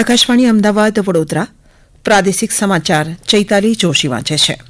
આકાશવાણી અમદાવાદ વડોદરા પ્રાદેશિક સમાચાર ચૈતાલી જોશી વાંચે છે.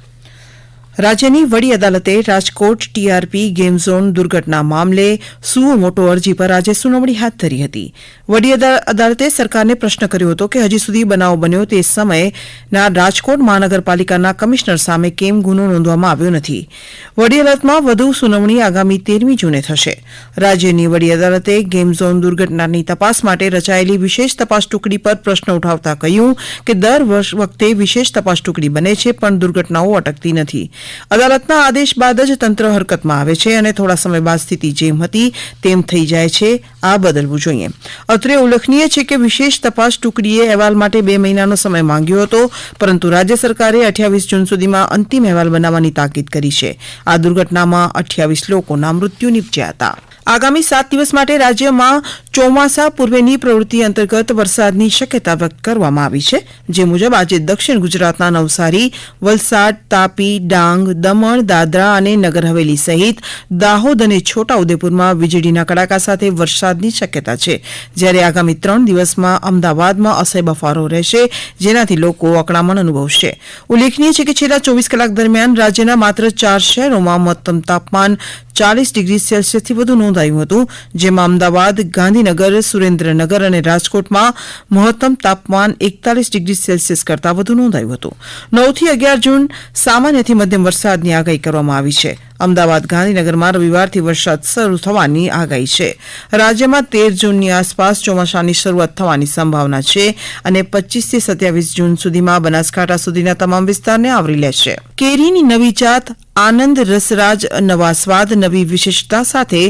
રાજ્યની વડી અદાલતે રાજકોટ ટીઆરપી ગેમ ઝોન દુર્ઘટના મામલે સુઓ મોટો અરજી પર આજે સુનાવણી હાથ ધરી હતી. વડી અદા- અદાલતે સરકારને પ્રશ્ન કર્યો હતો કે હજી સુધી બનાવ બન્યો તે સમયના રાજકોટ મહાનગરપાલિકાના કમિશનર સામે કેમ ગુનો નોંધવામાં આવ્યો નથી. વડી અદાલતમાં વધુ સુનાવણી આગામી તેરમી જૂને થશે. રાજ્યની વડી અદાલતે ગેમ ઝોન દુર્ઘટનાની તપાસ માટે રચાયેલી વિશેષ તપાસ ટુકડી પર પ્રશ્ન ઉઠાવતા કહ્યું કે દર વર્ષ વખતે વિશેષ તપાસ ટુકડી બને છે પણ દુર્ઘટનાઓ અટકતી નથી. અદાલતના આદેશ બાદ જ તંત્ર હરકતમાં આવે છે અને થોડા સમય બાદ સ્થિતિ જેમ હતી તેમ થઈ જાય છે. આ બદલવું જોઈએ. અત્રે ઉલ્લેખનીય છે કે વિશેષ તપાસ ટુકડીએ અહેવાલ માટે બે મહિનાનો સમય માંગ્યો હતો, પરંતુ રાજ્ય સરકારે અઠ્યાવીસ જૂન સુધીમાં અંતિમ અહેવાલ બનાવવાની તાકીદ કરી છે. આ દુર્ઘટનામાં અઠ્યાવીસ લોકોના મૃત્યુ નીપજ્યા હતા. આગામી સાત દિવસ માટે રાજ્યમાં ચોમાસા પૂર્વેની પ્રવૃત્તિ અંતર્ગત વરસાદની શક્યતા વ્યક્ત કરવામાં આવી છે, જે મુજબ આજે દક્ષિણ ગુજરાતના નવસારી, વલસાડ, તાપી, ડાંગ, દમણ, દાદરા અને નગર હવેલી સહિત દાહોદ અને છોટાઉદેપુરમાં વીજળીના કડાકા સાથે વરસાદની શક્યતા છે. જ્યારે આગામી ત્રણ દિવસમાં અમદાવાદમાં અસહ્ય બફારો રહેશે, જેનાથી લોકો અકળામણ અનુભવશે. ઉલ્લેખનીય છે કે છેલ્લા ચોવીસ કલાક દરમિયાન રાજ્યના માત્ર ચાર શહેરોમાં મહત્તમ તાપમાન ચાલીસ ડિગ્રી સેલ્સિયસથી વધુ નોંધાયું હતું, જેમાં અમદાવાદ ગાંધીનગર, સુરેન્દ્રનગર અને રાજકોટમાં મહત્તમ તાપમાન એકતાલીસ ડિગ્રી સેલ્સિયસ કરતાં વધુ નોંધાયું હતું. નવથી અગિયાર જૂન સામાન્યથી મધ્યમ વરસાદની આગાહી કરવામાં આવી છે. અમદાવાદ, ગાંધીનગરમાં રવિવારથી વરસાદ શરૂ થવાની આગાહી છે. રાજ્યમાં તેર જૂનની આસપાસ ચોમાસાની શરૂઆત થવાની સંભાવના છે અને પચીસથી સત્યાવીસ જૂન સુધીમાં બનાસકાંઠા સુધીના તમામ વિસ્તારને આવરી લેશે. કેરીની નવી જાત આનંદ રસરાજ નવા સ્વાદ નવી વિશેષતા સાથે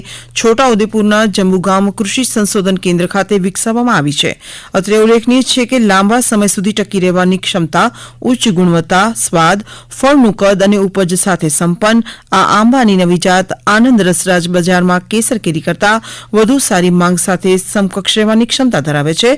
છોટાઉદેપુરના જંબુગામ કૃષિ સંશોધન કેન્દ્ર ખાતે વિકસાવવામાં આવી છે. અત્રે ઉલ્લેખનીય છે કે લાંબા સમય સુધી ટકી રહેવાની ક્ષમતા, ઉચ્ચ ગુણવત્તા, સ્વાદ, ફળનું કદ અને ઉપજ સાથે સંપન્ન, આ આંબાની નવી જાત આનંદ રસરાજ બજારમાં કેસર કેરી કરતા વધુ સારી માંગ સાથે સમકક્ષ રહેવાની ક્ષમતા ધરાવે છે.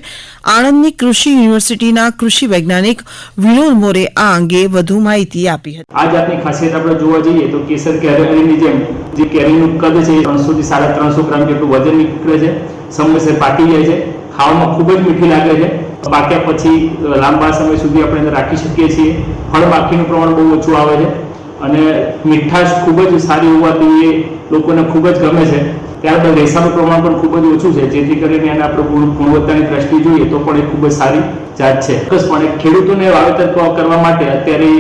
આણંદની કૃષિ યુનિવર્સિટીના કૃષિ વૈજ્ઞાનિક વિનોદ મોરે આ અંગે વધુ માહિતી આપી હતી. આ જાતની ખાસિયત આપણે જોવા જઈએ તો કેસર કેરેબરીની જેમ જે કેરીનું કદ છે એ ત્રણસો સાડા ત્રણસો ગ્રામ જેટલું વજન નીકળે છે, સમયસર પાકી જાય છે, ખાવામાં ખૂબ જ મીઠી લાગે છે. પાક્યા પછી લાંબા સમય સુધી આપણે રાખી શકીએ છીએ. ફળ બાકીનું પ્રમાણ બહુ ઓછું આવે છે અને મીઠાશ ખૂબ જ સારી હોવાથી એ લોકોને ખૂબ જ ગમે છે. ત્યારબાદ રેસાનું પ્રમાણ પણ ખૂબ જ ઓછું છે. જેથી કરીને એને આપણે ગુણવત્તાની દ્રષ્ટિ જોઈએ તો પણ એ ખૂબ જ સારી જાત છે. ચોક્કસપણે ખેડૂતોને વાવેતર કરવા માટે અત્યારે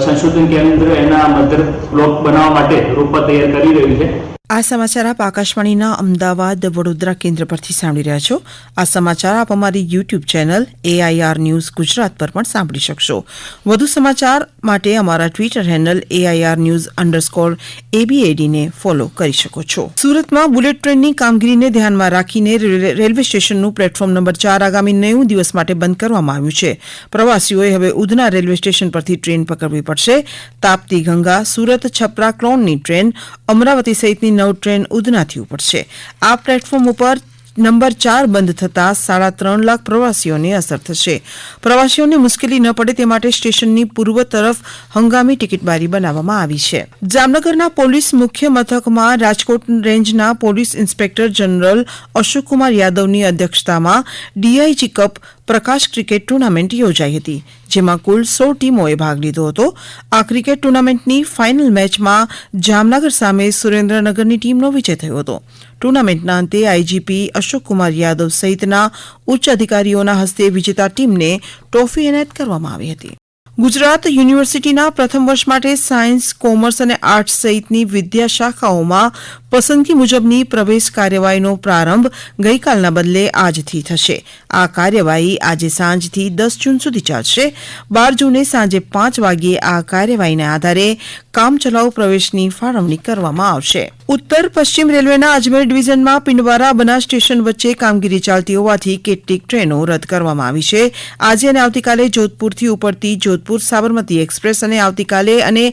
સંશોધન કેન્દ્ર એના મધર બ્લોક બનાવવા માટે રોપા તૈયાર કરી રહ્યું છે. આ સમાચાર આપ આકાશવાણીના અમદાવાદ વડોદરા કેન્દ્ર પરથી સાંભળી રહ્યા છો. આ સમાચાર આપ અમારી YouTube channel AIR news Gujarat પર પણ સાંભળી શકશો. વધુ સમાચાર માટે અમારા Twitter handle AIR news underscore એબીએડીને follow કરી શકો છો. સુરતમાં બુલેટ ટ્રેનની કામગીરીને ધ્યાનમાં રાખીને રેલ- રેલવે સ્ટેશનનું પ્લેટફોર્મ નંબર ચાર આગામી નેવું દિવસ માટે બંધ કરવામાં આવ્યું છે. પ્રવાસીઓએ હવે ઉધના રેલવે સ્ટેશન પરથી ટ્રેન પકડવી પડશે. તાપતી ગંગા, સુરત છપરા ક્લોનની ટ્રેન, અમરાવતી સહિતની નવ ટ્રેન ઉધનાથી ઉપડશે આ પ્લેટફોર્મ ઉપર નંબર ચાર બંધ થતાં સાડા ત્રણ લાખ પ્રવાસીઓને અસર થશે. પ્રવાસીઓને મુશ્કેલી ન પડે તે માટે સ્ટેશનની પૂર્વ તરફ હંગામી ટિકિટ બારી બનાવવામાં આવી છે. જામનગરના પોલીસ મુખ્ય મથકમાં રાજકોટ રેન્જના પોલીસ ઇન્સ્પેક્ટર જનરલ અશોકકુમાર યાદવની અધ્યક્ષતામાં DIG cup Prakash cricket tournament યોજાઈ હતી, જેમાં કુલ સો ટીમોએ ભાગ લીધો હતો. આ ક્રિકેટ ટુર્નામેન્ટની ફાઇનલ મેચમાં જામનગર સામે સુરેન્દ્રનગરની ટીમનો વિજય થયો હતો. ટુર્નામેન્ટના અંતે આઈજીપી અશોક કુમાર યાદવ સહિતના ઉચ્ચ અધિકારીઓના હસ્તે વિજેતા ટીમને ટ્રોફી એનાયત કરવામાં આવી હતી. ગુજરાત યુનિવર્સિટીના પ્રથમ વર્ષ માટે સાયન્સ, કોમર્સ અને આર્ટ્સ સહિતની વિદ્યા શાખાઓમાં પસંદગી મુજબની પ્રવેશ કાર્યવાહીનો પ્રારંભ ગઈકાલના બદલે આજથી થશે. આ કાર્યવાહી આજે સાંજથી દસ જૂન સુધી ચાલશે. બાર જૂને સાંજે પાંચ વાગ્યે આ કાર્યવાહીના આધારે કામચલાઉ પ્રવેશની ફાળવણી કરવામાં આવશે. ઉત્તર પશ્ચિમ રેલવેના અજમેર ડિવિઝનમાં પિંડવારા બના સ્ટેશન વચ્ચે કામગીરી ચાલતી હોવાથી કેટલીક ટ્રેનો રદ કરવામાં આવી છે. આજે અને આવતીકાલે જોધપુરથી ઉપડતી જોધપુર સાબરમતી એક્સપ્રેસ અને આવતીકાલે અને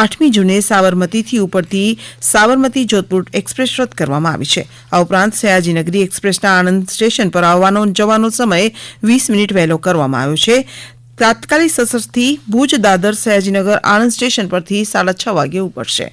આઠમી જૂને સાબરમતીથી ઉપડતી સાબરમતી જોધપુર એક્સપ્રેસ રદ કરવામાં આવી છે. આ ઉપરાંત સયાજીનગરી એક્સપ્રેસના આણંદ સ્ટેશન પર આવવાનો જવાનો સમય વીસ મિનિટ વહેલો કરવામાં આવ્યો છે. તાત્કાલિક સસરથી ભુજ દાદર સયાજીનગર આણંદ સ્ટેશન પરથી સાડા છ વાગે ઉપડશે.